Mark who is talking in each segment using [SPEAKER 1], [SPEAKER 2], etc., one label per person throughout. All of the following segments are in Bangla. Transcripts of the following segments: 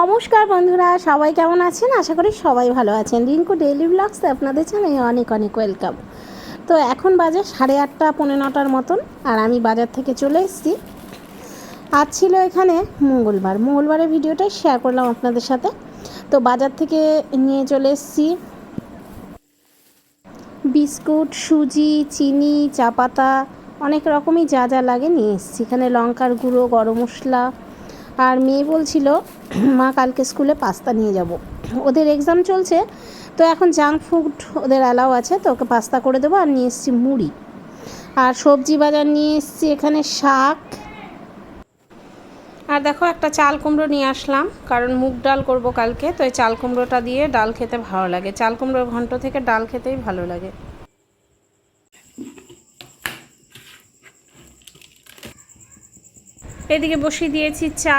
[SPEAKER 1] নমস্কার বন্ধুরা, সবাই কেমন আছেন? আশা করি সবাই ভালো আছেন। রিঙ্কু ডেইলি ব্লগসে আপনাদের জানাই অনেক অনেক ওয়েলকাম তো এখন বাজে সাড়ে আটটা পৌনে নটার মতন, আর আমি বাজার থেকে চলে এসেছি। আজ ছিল এখানে মঙ্গলবার। মঙ্গলবারের ভিডিওটাই শেয়ার করলাম আপনাদের সাথে। তো বাজার থেকে নিয়ে চলে এসেছি। বিস্কুট, সুজি, চিনি চা পাতা অনেক রকমই যা যা লাগে নিয়ে এসেছি। এখানে লঙ্কার গুঁড়ো, গরম মশলা আর মেয়ে বলছিল, মা, কালকে স্কুলে পাস্তা নিয়ে যাব। ওদের এক্সাম চলছে, তো এখন জাঙ্ক ফুড ওদের অ্যালাও আছে, তো ওকে পাস্তা করে দেবো আর নিয়ে এসেছি মুড়ি। আর সবজি বাজার নিয়ে এসেছি এখানে শাক। আর দেখো একটা চাল কুমড়ো নিয়ে আসলাম, কারণ মুগ ডাল করব কালকে, তো এই চাল কুমড়োটা দিয়ে ডাল খেতে ভালো লাগে। চাল কুমড়োর ঘন্ট থেকে ডাল খেতেই ভালো লাগে। এদিকে বসিয়ে দিয়েছি চা।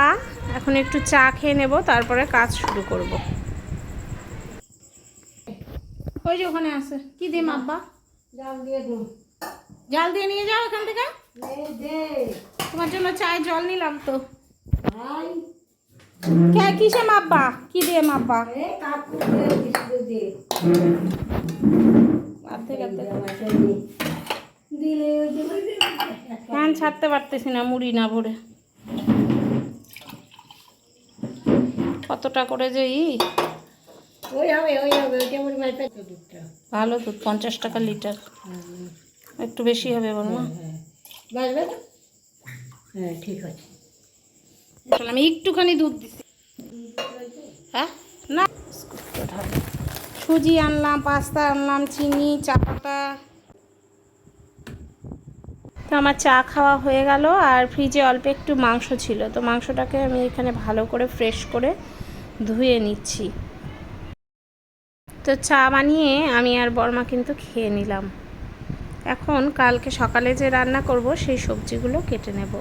[SPEAKER 1] এখন একটু চা খেয়ে নেব তারপরে কাজ শুরু করব। ওই যে ওখানে আছে। কি দে আব্বা?
[SPEAKER 2] জাল দিয়ে দিন
[SPEAKER 1] জাল দিয়ে নিয়ে যাও এখান থেকে। তোমার জন্য চায় জল নিলাম তো। কিসে মাপবা কি দিয়ে মাপবা ফ্যান ছাড়তে পারতেছি না মুড়ি না ভরে। কতটা করে যে ই? ভালো দুধ পঞ্চাশ টাকা লিটার। একটু বেশি হবে বলমা
[SPEAKER 2] হ্যাঁ না হ্যাঁ। ঠিক আছে।
[SPEAKER 1] আমি একটুখানি দুধ দিছি। হ্যাঁ? না। সুজি আনলাম পাস্তা আনলাম চিনি চা পাতা তো আমার চা খাওয়া হয়ে গেল আর ফ্রিজে অল্প একটু মাংস ছিল। তো মাংসটাকে আমি এখানে ভালো করে ফ্রেশ করে ধুয়ে নিচ্ছি। তো চা বানিয়ে আমি আর বর্মা কিন্তু খেয়ে নিলাম। এখন কালকে সকালে যে রান্না করব, সেই সবজিগুলো কেটে নেব।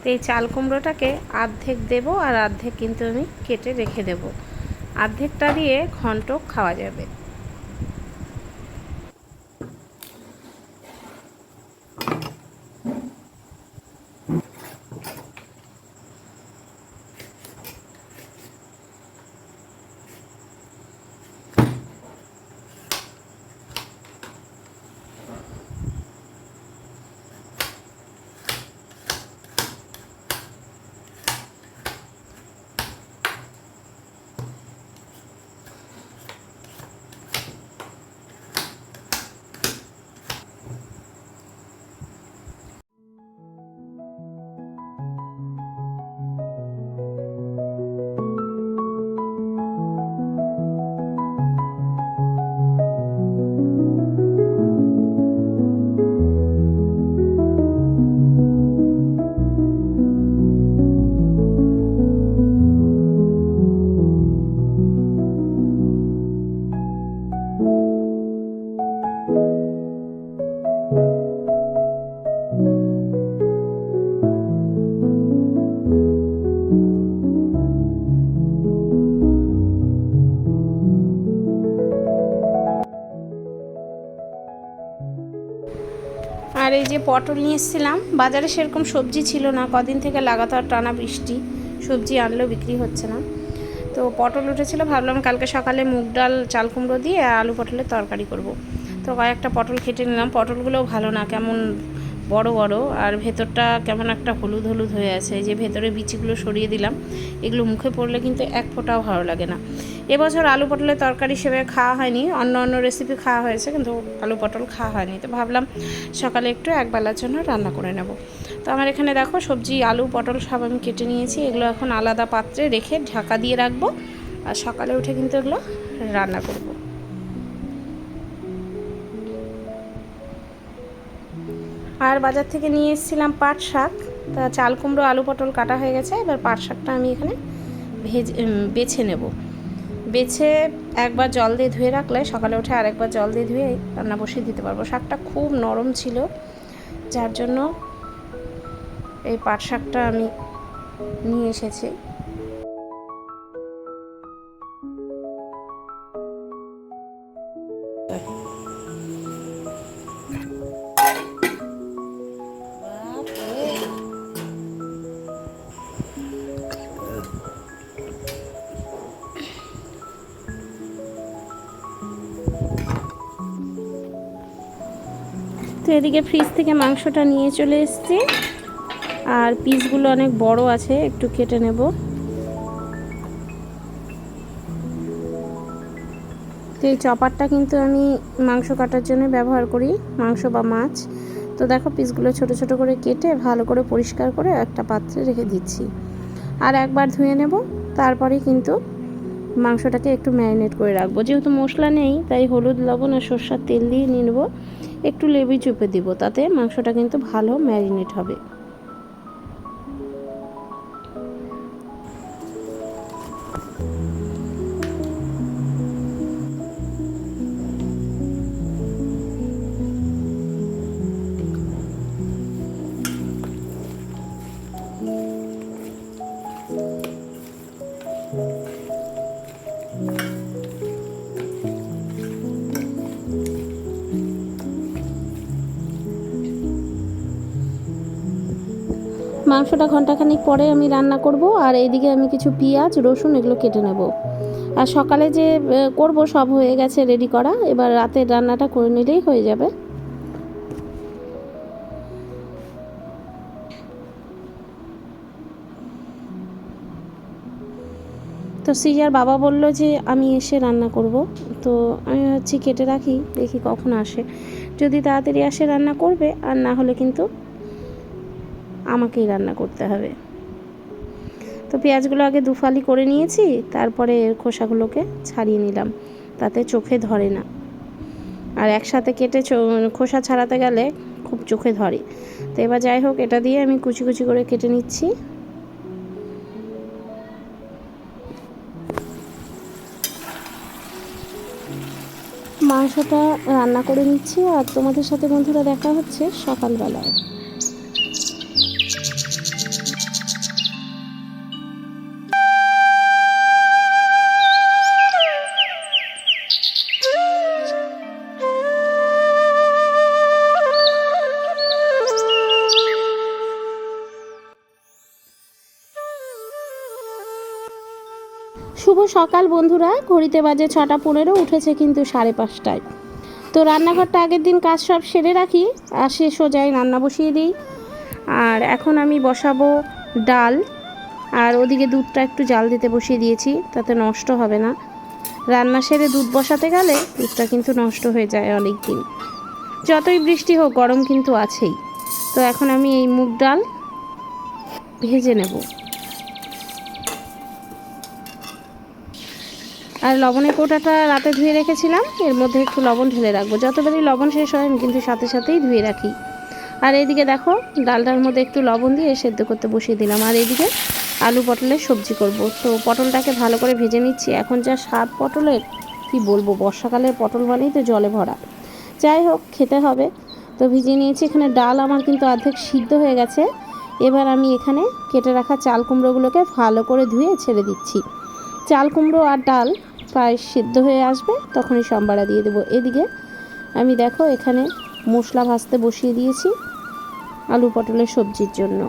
[SPEAKER 1] তো এই চাল কুমড়োটাকে অর্ধেক দেবো আর অর্ধেক কিন্তু আমি কেটে রেখে দেব। অর্ধেকটা দিয়ে ঘন্ট খাওয়া যাবে। পটল নিয়ে এসেছিলাম। বাজারে সেরকম সবজি ছিল না। কদিন থেকে লাগাতার টানা বৃষ্টি। সবজি আনলেও বিক্রি হচ্ছে না। তো পটল উঠেছিল, ভাবলাম কালকে সকালে মুগ ডাল, চাল কুমড়ো দিয়ে আলু পটলের তরকারি করব। তো কয়েকটা পটল কেটে নিলাম। পটলগুলোও ভালো না, কেমন বড় বড়, আর ভেতরটা কেমন একটা হলুদ হলুদ হয়ে আছে। যে ভেতরে বিচিগুলো সরিয়ে দিলাম, এগুলো মুখে পড়লে কিন্তু এক ফোঁটাও ভালো লাগে না। এবছর আলু পটলের তরকারি হিসেবে খাওয়া হয়নি, অন্য অন্য রেসিপি খাওয়া হয়েছে, কিন্তু আলু পটল খাওয়া হয়নি। তো ভাবলাম সকালে একটু একবেলার জন্য রান্না করে নেব। তো আমার এখানে দেখো, সবজি, আলু, পটল সব আমি কেটে নিয়েছি। এগুলো এখন আলাদা পাত্রে রেখে ঢাকা দিয়ে রাখব, আর সকালে উঠে কিন্তু এগুলো রান্না করব। আর বাজার থেকে নিয়ে এসেছিলাম পাট শাক। তা চাল কুমড়ো, আলু পটল কাটা হয়ে গেছে। এবার পাট শাকটা আমি এখানে ভেজে বেছে নেব। বেছে একবার জল দিয়ে ধুয়ে রাখলে, সকালে উঠে আরেকবার জল দিয়ে ধুয়ে রান্না বসিয়ে দিতে পারব। শাকটা খুব নরম ছিল, যার জন্য এই পাট শাকটা আমি নিয়ে এসেছি। তো এদিকে ফ্রিজ থেকে মাংসটা নিয়ে চলে এসেছি। আর পিসগুলো অনেক বড় আছে, একটু কেটে নেব। তো এই চপারটা কিন্তু আমি মাংস কাটার জন্য ব্যবহার করি, মাংস বা মাছ। তো দেখো পিসগুলো ছোট ছোট করে কেটে ভালো করে পরিষ্কার করে একটা পাত্রে রেখে দিচ্ছি। আর একবার ধুয়ে নেব তারপরে কিন্তু মাংসটাকে একটু ম্যারিনেট করে রাখব। যেহেতু মশলা নেই, তাই হলুদ, লবণ আর সর্ষার তেল দিয়ে নিয়ে নেব। একটু লেবু চুপে দিব তাতে মাংসটা কিন্তু ভালো ম্যারিনেট হবে। মাংসটা ঘন্টাখানিক পরে আমি রান্না করব, আর এইদিকে আমি কিছু পেঁয়াজ, রসুন এগুলো কেটে নেব। আর সকালে যে করব সব হয়ে গেছে রেডি করা, এবার রাতের রান্নাটা করে নিলেই হয়ে যাবে। তো সিজার বাবা বলল যে, আমি এসে রান্না করব। তো আমি ভাবছি কেটে রাখি, দেখি কখন আসে। যদি তাড়াতাড়ি আসে রান্না করবে, আর না হলে কিন্তু আমাকেই রান্না করতে হবে। তো পেঁয়াজগুলো আগে দুফালি করে নিয়েছি, তারপরে এর খোসাগুলোকে ছাড়িয়ে নিলাম। তাতে চোখে ধরে না। আর একসাথে কেটে খোসা ছাড়াতে গেলে খুব চোখে ধরে। তো এবার যাই হোক, এটা দিয়ে আমি কুচি কুচি করে কেটে নিচ্ছি। মাংসটা রান্না করে নিচ্ছি, আর তোমাদের সাথে বন্ধুরা দেখা হচ্ছে সকালবেলায়। শুভ সকাল বন্ধুরা। ঘড়িতে বাজে ছটা পনেরো, উঠেছে কিন্তু সাড়ে পাঁচটায়। তো রান্নাঘরটা আগের দিন কাজ সব সেরে রাখি, আর সে সোজাই রান্না বসিয়ে দিই। আর এখন আমি বসাবো ডাল, আর ওদিকে দুধটা একটু জাল দিতে বসিয়ে দিয়েছি, তাতে নষ্ট হবে না। রান্না সেরে দুধ বসাতে গেলে দুধটা কিন্তু নষ্ট হয়ে যায় অনেক দিন যতই বৃষ্টি হোক, গরম কিন্তু আছেই। তো এখন আমি এই মুগ ডাল ভেজে নেব। আর লবণের কৌটাটা রাতে ধুয়ে রেখেছিলাম। এর মধ্যে একটু লবণ ঢেলে রাখব। যতবারই লবণ শেষ হয়, আমি কিন্তু সাথে সাথেই ধুয়ে রাখি। আর এইদিকে দেখো, ডালটার মধ্যে একটু লবণ দিয়ে সেদ্ধ করতে বসিয়ে দিলাম। আর এইদিকে আলু পটলের সবজি করব। তো পটলটাকে ভালো করে ভেজে নিচ্ছি। এখন যা স্বাদ পটলের, কি বলব বর্ষাকালের পটল মানেই তো জলে ভরা। যাই হোক, খেতে হবে। তো ভিজিয়ে নিয়েছি। এখানে ডাল আমার কিন্তু অর্ধেক সিদ্ধ হয়ে গেছে। এবার আমি এখানে কেটে রাখা চাল কুমড়োগুলোকে ভালো করে ধুয়ে ছেড়ে দিচ্ছি। চাল কুমড়ো আর ডাল প্রায় সিদ্ধ হয়ে আসবে, তখনই সম্বারা দিয়ে দেবো। এদিকে আমি দেখো এখানে মশলা ভাজতে বসিয়ে দিয়েছি আলু পটলের সবজির জন্য।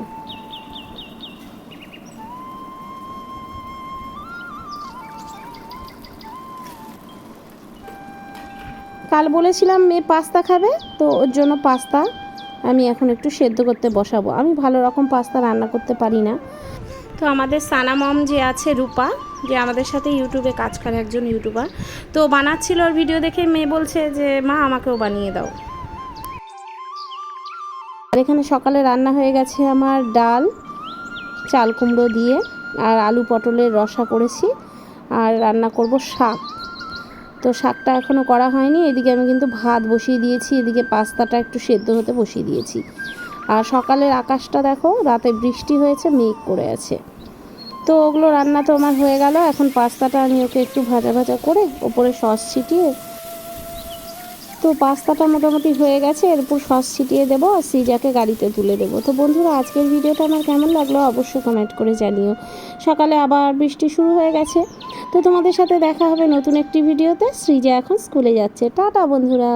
[SPEAKER 1] কাল বলেছিলাম মেয়ে পাস্তা খাবে, তো ওর জন্য পাস্তা আমি এখন একটু সেদ্ধ করতে বসাবো। আমি ভালো রকম পাস্তা রান্না করতে পারি না। তো আমাদের সানামম যে আছে রূপা যে আমাদের সাথে ইউটিউবে কাজ করে একজন ইউটিউবার। তো বানাচ্ছিল ওর ভিডিও দেখে মেয়ে বলছে যে, মা, আমাকেও বানিয়ে দাও। আর এখানে সকালে রান্না হয়ে গেছে আমার ডাল, চাল কুমড়ো দিয়ে, আর আলু পটলের রসা করেছি, আর রান্না করব শাক। তো শাকটা এখনও করা হয়নি, এদিকে আমি কিন্তু ভাত বসিয়ে দিয়েছি, এদিকে পাস্তাটা একটু সেদ্ধ হতে বসিয়ে দিয়েছি। আর সকালের আকাশটা দেখো, রাতে বৃষ্টি হয়েছে, মেঘ করে আছে। তো ওগুলো রান্না তো আমার হয়ে গেল। এখন পাস্তাটা আমি ওকে একটু ভাজা ভাজা করে ওপরে সস ছিটিয়ে তো পাস্তাটা মোটামুটি হয়ে গেছে। এরপর সস ছিটিয়ে দেবো আর সিজাকে গাড়িতে তুলে দেবো। তো বন্ধুরা, আজকের ভিডিওটা আমার কেমন লাগল অবশ্যই কমেন্ট করে জানিও। সকালে আবার বৃষ্টি শুরু হয়ে গেছে। তো তোমাদের সাথে দেখা হবে নতুন একটি ভিডিওতে। সৃজা এখন স্কুলে যাচ্ছে। টাটা বন্ধুরা।